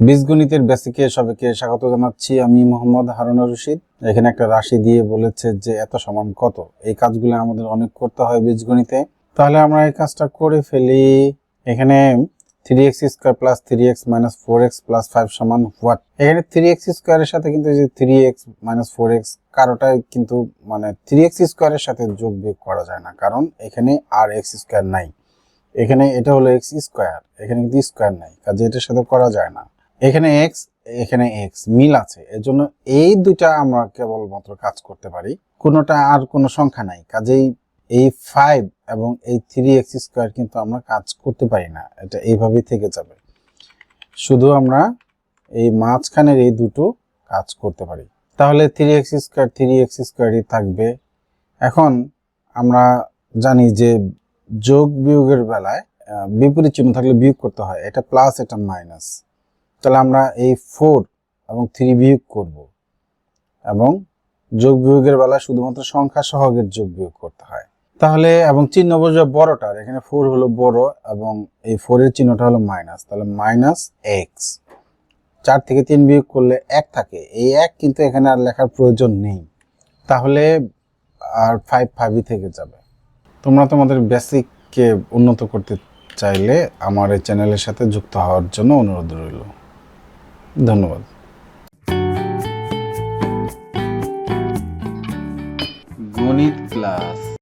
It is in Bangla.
বীজগণিতের বেসিকে সবাইকে স্বাগত জানাচ্ছি। আমি মোহাম্মদ হারুনা রশিদ। এখানে একটা রাশি দিয়ে বলেছে যে, এত সমান কত? এই কাজগুলো আমাদের অনেক করতে হয় বীজগণিতে। তাহলে আমরা এই কাজটা করে ফেলি। এখানে three x square plus three x minus four x plus five সমান হোয়াট এখানে থ্রি এক্স স্কোয়ারের সাথে কিন্তু যে three x minus four x কারোটাই কিন্তু মানে থ্রি এক্স স্কোয়ারের সাথে যোগ বিয়োগ করা যায় না। কারণ এখানে আর এক্স স্কোয়ার নাই। এখানে এটা হলো এক্স স্কোয়ার এখানে কিন্তু স্কোয়ার নাই। কাজে এটার সাথে করা যায় না। এখানে এক্স এখানে এক্স মিল আছে। এজন্য এই দুইটা আমরা কেবলমাত্র কাজ করতে পারি। কোনোটা আর কোনো সংখ্যা নাই। কাজেই এই ফাইভ এবং এই থ্রি এক্স স্কোয়ার কিন্তু আমরা কাজ করতে পারি না। এটা এইভাবেই থেকে যাবে। শুধু আমরা এই মাঝখানের এই দুটো কাজ করতে পারি। তাহলে three x square three x স্কোয়ারই থাকবে। এখন আমরা জানি যে যোগ বিয়োগের বেলায় বিপরীত চিহ্ন থাকলে বিয়োগ করতে হয়। এটা প্লাস এটা মাইনাস তাহলে আমরা এই ফোর এবং থ্রি বিয়োগ করব এবং যোগ বিয়োগের বেলায় শুধুমাত্র সংখ্যা সহগের যোগ বিয়োগ করতে হয়। তাহলে এবং চিহ্ন বোঝা বড়টার, এখানে ফোর হলো বড় এবং এই ফোরের চিহ্নটা হলো মাইনাস তাহলে মাইনাস এক্স চার থেকে তিন বিয়োগ করলে এক থাকে, এই এক কিন্তু এখানে আর লেখার প্রয়োজন নেই। তাহলে আর ফাইভ ফাইভই থেকে যাবে। তোমরা তোমাদের বেসিককে উন্নত করতে চাইলে আমার এই চ্যানেলের সাথে যুক্ত হওয়ার জন্য অনুরোধ রইল। ধন্যবাদ। গণিত ক্লাস।